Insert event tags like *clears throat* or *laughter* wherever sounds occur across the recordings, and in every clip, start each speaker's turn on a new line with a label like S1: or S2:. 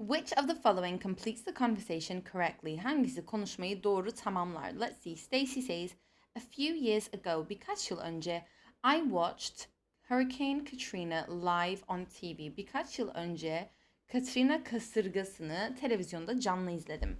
S1: Which of the following completes the conversation correctly? Hangisi konuşmayı doğru tamamlar? Let's see. Stacy says, A few years ago, birkaç yıl önce, I watched Hurricane Katrina live on TV. Birkaç yıl önce Katrina kasırgasını televizyonda canlı izledim.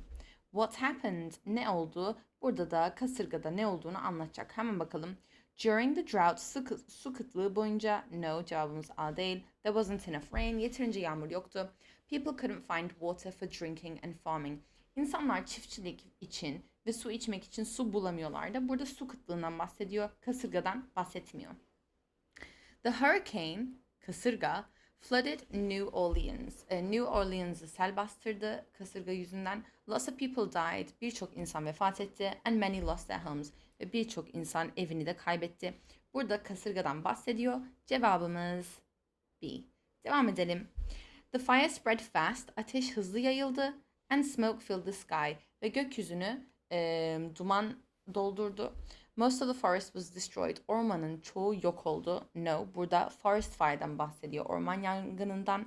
S1: What happened? Ne oldu? Burada da kasırgada ne olduğunu anlatacak. Hemen bakalım. During the drought, su, su kıtlığı boyunca no cevabımız A değil. There wasn't enough rain. Yeterince yağmur yoktu. People couldn't find water for drinking and farming. İnsanlar çiftçilik için ve su içmek için su bulamıyorlardı. Burada su kıtlığından bahsediyor. Kasırgadan bahsetmiyor. The hurricane, kasırga, flooded New Orleans. E, New Orleans'ı sel bastırdı kasırga yüzünden. Lots of people died. Birçok insan vefat etti. And many lost their homes. Ve birçok insan evini de kaybetti. Burada kasırgadan bahsediyor. Cevabımız B. Devam edelim. The fire spread fast. Ateş hızlı yayıldı. And smoke filled the sky. Ve gökyüzünü e, duman doldurdu. Most of the forest was destroyed. Ormanın çoğu yok oldu. No, burada forest fire'dan bahsediyor. Orman yangınından.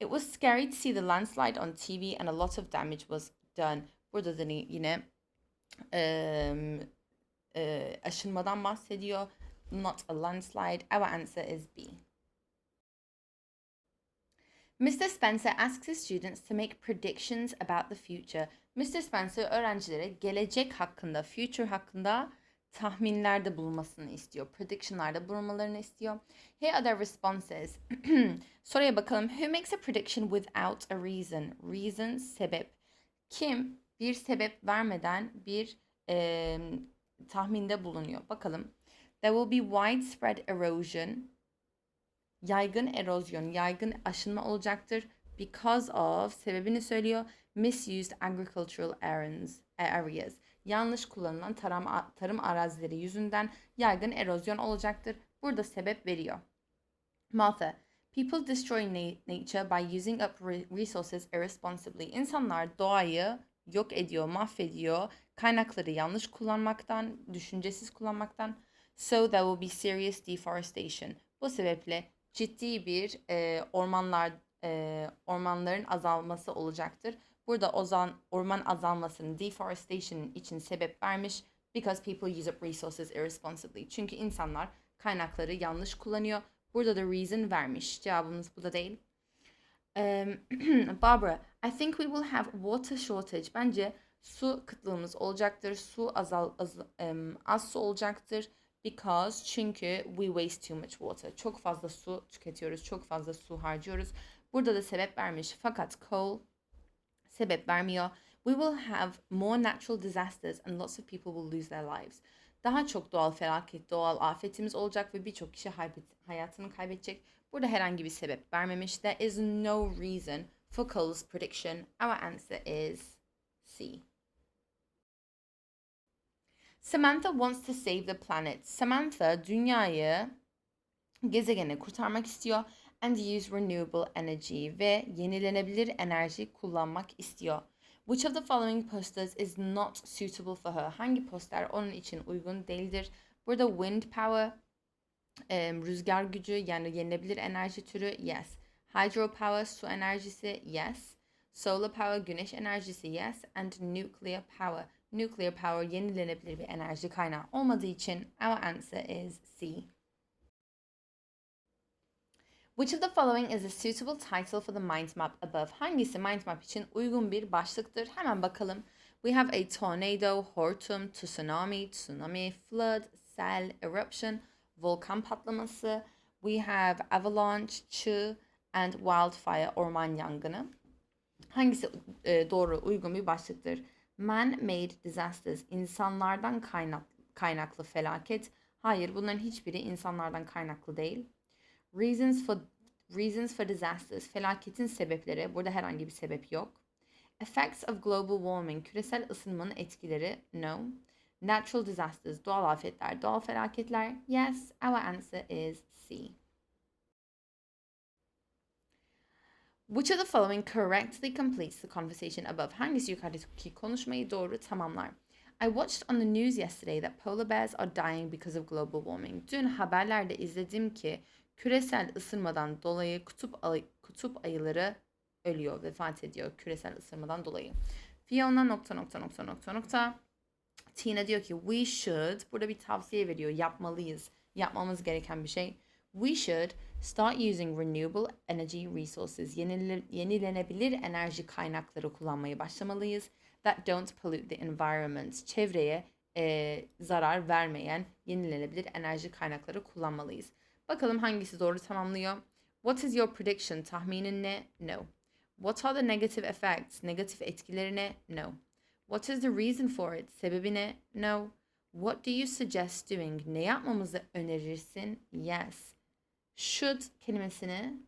S1: It was scary to see the landslide on TV and a lot of damage was done. Burada da yine eee, eee, aşınmadan bahsediyor. Not a landslide. Our answer is B. Mr. Spencer asks his students to make predictions about the future. Mr. Spencer öğrencilere gelecek hakkında, future hakkında tahminlerde bulunmasını istiyor. Prediction'larda bulunmalarını istiyor. Here are their responses. *clears throat* Soruya bakalım. Who makes a prediction without a reason? Reason, sebep. Kim bir sebep vermeden bir eee, tahminde bulunuyor? Bakalım. There will be widespread erosion. Yaygın erozyon, yaygın aşınma olacaktır. Because of, sebebini söylüyor. Misused agricultural areas. Yanlış kullanılan tarım, tarım arazileri yüzünden yaygın erozyon olacaktır. Burada sebep veriyor. Martha, people destroy na- nature by using up re- resources irresponsibly. İnsanlar doğayı yok ediyor, mahvediyor. Kaynakları yanlış kullanmaktan, düşüncesiz kullanmaktan. So there will be serious deforestation. Bu sebeple ciddi bir e, ormanlar e, ormanların azalması olacaktır. Burada ozan orman azalmasının deforestation için sebep vermiş. Because people use up resources irresponsibly. Çünkü insanlar kaynakları yanlış kullanıyor. Burada da reason vermiş. Cevabımız bu da değil. Um, *clears throat* Barbara, I think we will have water shortage. Bence su kıtlığımız olacaktır. Su azal az, em, az su olacaktır. Because çünkü we waste too much water. Çok fazla su tüketiyoruz. Çok fazla su harcıyoruz. Burada da sebep vermiş. Fakat Cole sebep vermiyor. We will have more natural disasters and lots of people will lose their lives. Daha çok doğal felaket, doğal afetimiz olacak ve birçok kişi hayatını kaybedecek. Burada herhangi bir sebep vermemiş. There is no reason for Cole's prediction. Our answer is C. Samantha wants to save the planet. Samantha dünyayı gezegeni kurtarmak istiyor and use renewable energy ve yenilenebilir enerji kullanmak istiyor. Which of the following posters is not suitable for her? Hangi poster onun için uygun değildir? Burada wind power, rüzgar gücü yani yenilebilir enerji türü yes. Hydropower su enerjisi yes. Solar power güneş enerjisi yes. And nuclear power. Nuclear power yenilenebilir bir enerji kaynağı olmadığı için our answer is C. Which of the following is a suitable title for the mind map above? Hangisi mind map için uygun bir başlıktır? Hemen bakalım. We have a tornado, hortum, tsunami, tsunami, flood, sel, eruption, volkan patlaması. We have avalanche, çığ, and wildfire, orman yangını. Hangisi e, doğru, uygun bir başlıktır? Man-made disasters, insanlardan kaynak, kaynaklı felaket. Hayır, bunların hiçbiri insanlardan kaynaklı değil. Reasons for reasons for disasters. Felaketin sebepleri. Burada herhangi bir sebep yok. Effects of global warming. Küresel ısınmanın etkileri. No. Natural disasters. Doğal afetler. Doğal felaketler. Yes. Our answer is C. Which of the following correctly completes the conversation above? Hangisi yukarıdaki konuşmayı doğru tamamlar? I watched on the news yesterday that polar bears are dying because of global warming. Dün haberlerde izledim ki küresel ısınmadan dolayı kutup ayı, kutup ayıları ölüyor, vefat ediyor küresel ısınmadan dolayı. Fiona nokta nokta nokta nokta nokta. Tina diyor ki we should burada bir tavsiye veriyor yapmalıyız yapmamız gereken bir şey. We should start using renewable energy resources yenile- yenilenebilir enerji kaynakları kullanmayı başlamalıyız. That don't pollute the environment çevreye e, zarar vermeyen yenilenebilir enerji kaynakları kullanmalıyız. Bakalım hangisi doğru tamamlıyor. What is your prediction? Tahminin ne? No. What are the negative effects? Negatif etkileri ne? No. What is the reason for it? Sebebi ne? No. What do you suggest doing? Ne yapmamızı önerirsin? Yes. Should kelimesini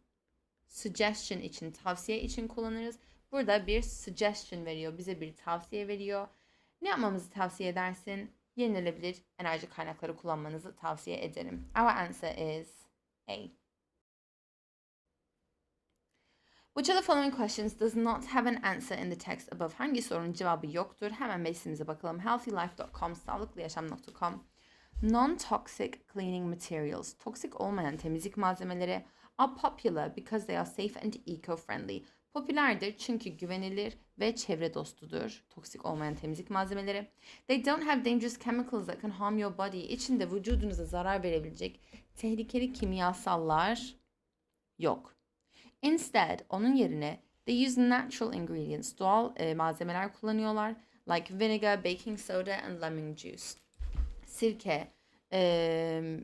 S1: suggestion için, tavsiye için kullanırız. Burada bir suggestion veriyor. Bize bir tavsiye veriyor. Ne yapmamızı tavsiye edersin? Yenilebilir enerji kaynakları kullanmanızı tavsiye ederim. Our answer is A. Which of the following questions does not have an answer in the text above? Hangi sorunun cevabı yoktur? Hemen besimize bakalım. healthylife.com, sağlıklıyaşam.com. Non-toxic cleaning materials, toksik olmayan temizlik malzemeleri are popular because they are safe and eco-friendly. Popülerdir çünkü güvenilir ve çevre dostudur. Toksik olmayan temizlik malzemeleri. They don't have dangerous chemicals that can harm your body. İçinde vücudunuza zarar verebilecek tehlikeli kimyasallar yok. Instead, onun yerine they use natural ingredients, doğal e, malzemeler kullanıyorlar. Like vinegar, baking soda and lemon juice. Sirke, e,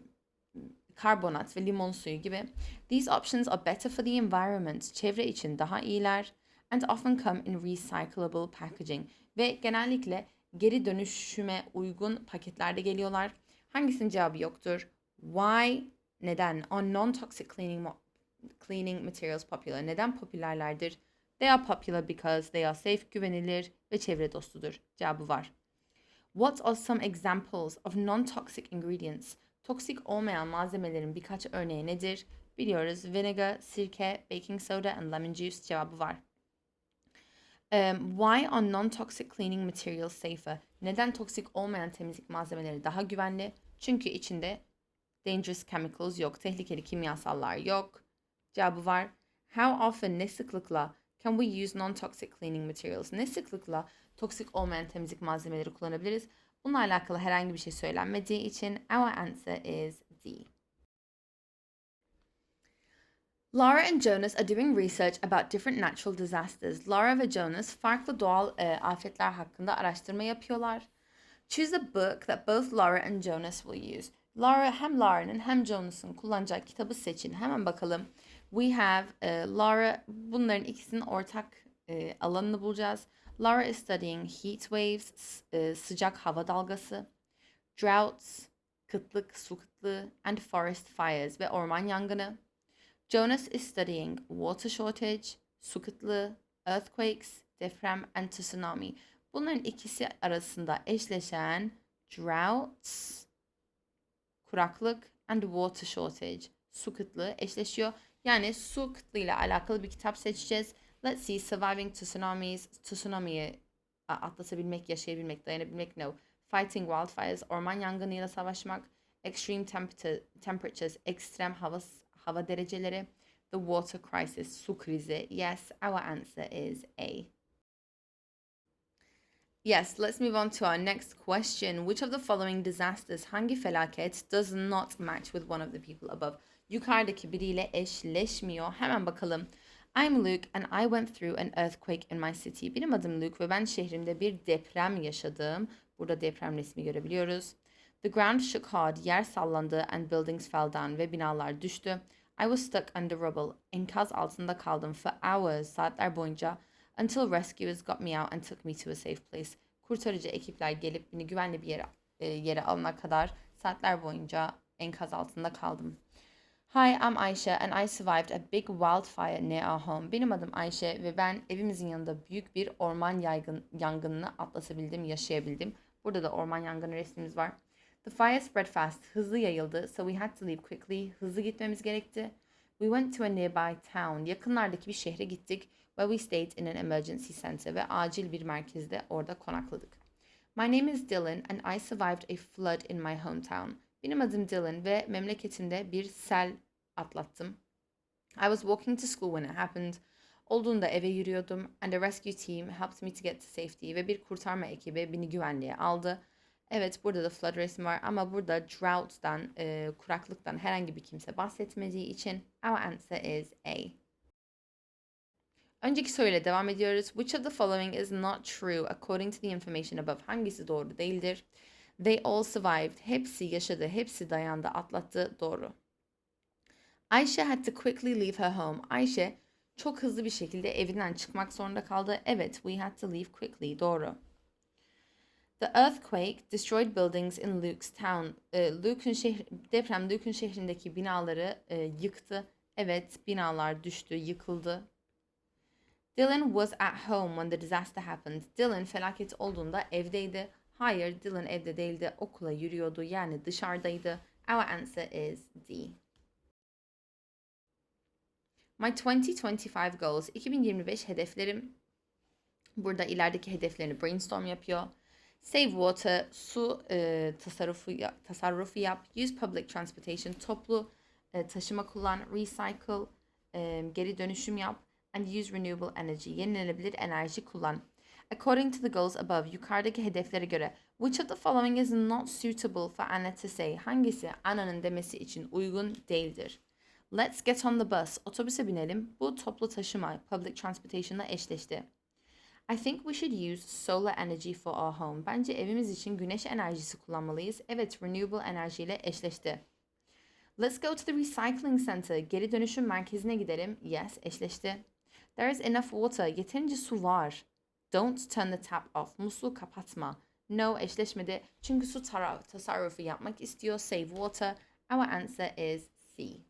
S1: karbonat ve limon suyu gibi. These options are better for the environment, çevre için daha iyiler and often come in recyclable packaging ve genellikle geri dönüşüme uygun paketlerde geliyorlar. Hangisinin cevabı yoktur? Why? Neden? Are non-toxic cleaning cleaning materials popular? Neden popülerlerdir? They are popular because they are safe, güvenilir ve çevre dostudur. Cevabı var. What are some examples of non-toxic ingredients? Toksik olmayan malzemelerin birkaç örneği nedir? Biliyoruz vinegar, sirke, baking soda and lemon juice cevabı var. Um, why are non-toxic cleaning materials safer? Neden toksik olmayan temizlik malzemeleri daha güvenli? Çünkü içinde dangerous chemicals yok, tehlikeli kimyasallar yok. Cevabı var. How often, ne sıklıkla can we use non-toxic cleaning materials? Ne sıklıkla toksik olmayan temizlik malzemeleri kullanabiliriz? Bununla alakalı herhangi bir şey söylenmediği için our answer is D. Laura and Jonas are doing research about different natural disasters. Laura ve Jonas farklı doğal e, afetler hakkında araştırma yapıyorlar. Choose a book that both Laura and Jonas will use. Laura hem Laura'nın hem Jonas'ın kullanacağı kitabı seçin. Hemen bakalım. We have e, Laura bunların ikisinin ortak e, alanını bulacağız. Laura is studying heat waves, e, sıcak hava dalgası, droughts, kıtlık, su kıtlığı, and forest fires ve orman yangını. Jonas is studying water shortage, su kıtlığı, earthquakes, deprem, and tsunami. Bunların ikisi arasında eşleşen droughts, kuraklık, and water shortage, su kıtlığı eşleşiyor. Yani su kıtlığıyla alakalı bir kitap seçeceğiz. Let's see, surviving tsunamis, tsunami'yi atlatabilmek, yaşayabilmek, dayanabilmek, no. Fighting wildfires, orman yangınıyla savaşmak, extreme temperature, temperatures, ekstrem hava, hava dereceleri, the water crisis, su krizi. Yes, our answer is A. Yes, let's move on to our next question. Which of the following disasters, hangi felaket does not match with one of the people above? Yukarıdaki biriyle eşleşmiyor. Hemen bakalım. I'm Luke and I went through an earthquake in my city. Benim adım Luke ve ben şehrimde bir deprem yaşadım. Burada deprem resmi görebiliyoruz. The ground shook hard, yer sallandı and buildings fell down ve binalar düştü. I was stuck under rubble. Enkaz altında kaldım for hours, saatler boyunca until rescuers got me out and took me to a safe place. Kurtarıcı ekipler gelip beni güvenli bir yere, e, yere alana kadar saatler boyunca enkaz altında kaldım. Hi, I'm Ayşe and I survived a big wildfire near our home. Benim adım Ayşe ve ben evimizin yanında büyük bir orman yaygın, yangınını atlatabildim, yaşayabildim. Burada da orman yangını resmimiz var. The fire spread fast, hızlı yayıldı, so we had to leave quickly. Hızlı gitmemiz gerekti. We went to a nearby town. Yakınlardaki bir şehre gittik where we stayed in an emergency center ve acil bir merkezde orada konakladık. My name is Dylan and I survived a flood in my hometown. Benim adım Dylan ve memleketimde bir sel atlattım. I was walking to school when it happened. Olduğunda eve yürüyordum and a rescue team helped me to get to safety ve bir kurtarma ekibi beni güvenliğe aldı. Evet burada da flood resmi var ama burada drought'tan, e, kuraklıktan herhangi bir kimse bahsetmediği için our answer is A. Önceki soruyla devam ediyoruz. Which of the following is not true according to the information above? Hangisi doğru değildir? They all survived. Hepsi yaşadı, hepsi dayandı, atlattı. Doğru. Ayşe had to quickly leave her home. Ayşe çok hızlı bir şekilde evinden çıkmak zorunda kaldı. Evet, we had to leave quickly. Doğru. The earthquake destroyed buildings in Luke's town. Ee, Luke'un şehir, deprem Luke'un şehrindeki binaları e, yıktı. Evet, binalar düştü, yıkıldı. Dylan was at home when the disaster happened. Dylan felaket olduğunda evdeydi. Hayır, Dylan evde değildi. Okula yürüyordu. Yani dışarıdaydı. Our answer is D. My 2025 goals. 2025 hedeflerim. Burada ilerideki hedeflerini brainstorm yapıyor. Save water, su e, tasarrufu, tasarrufu yap. Use public transportation, toplu e, taşıma kullan. Recycle, e, geri dönüşüm yap. And use renewable energy, yenilenebilir enerji kullan. According to the goals above, yukarıdaki hedeflere göre which of the following is not suitable for Anna to say? Hangisi Anna'nın demesi için uygun değildir? Let's get on the bus. Otobüse binelim. Bu toplu taşıma, public transportation'la eşleşti. I think we should use solar energy for our home. Bence evimiz için güneş enerjisi kullanmalıyız. Evet, renewable enerjiyle eşleşti. Let's go to the recycling center. Geri dönüşüm merkezine gidelim. Yes, eşleşti. There is enough water. Yeterince su var. Don't turn the tap off. Musluğu kapatma. No, eşleşmedi. Çünkü su tasarrufu yapmak istiyor. Save water. Our answer is C.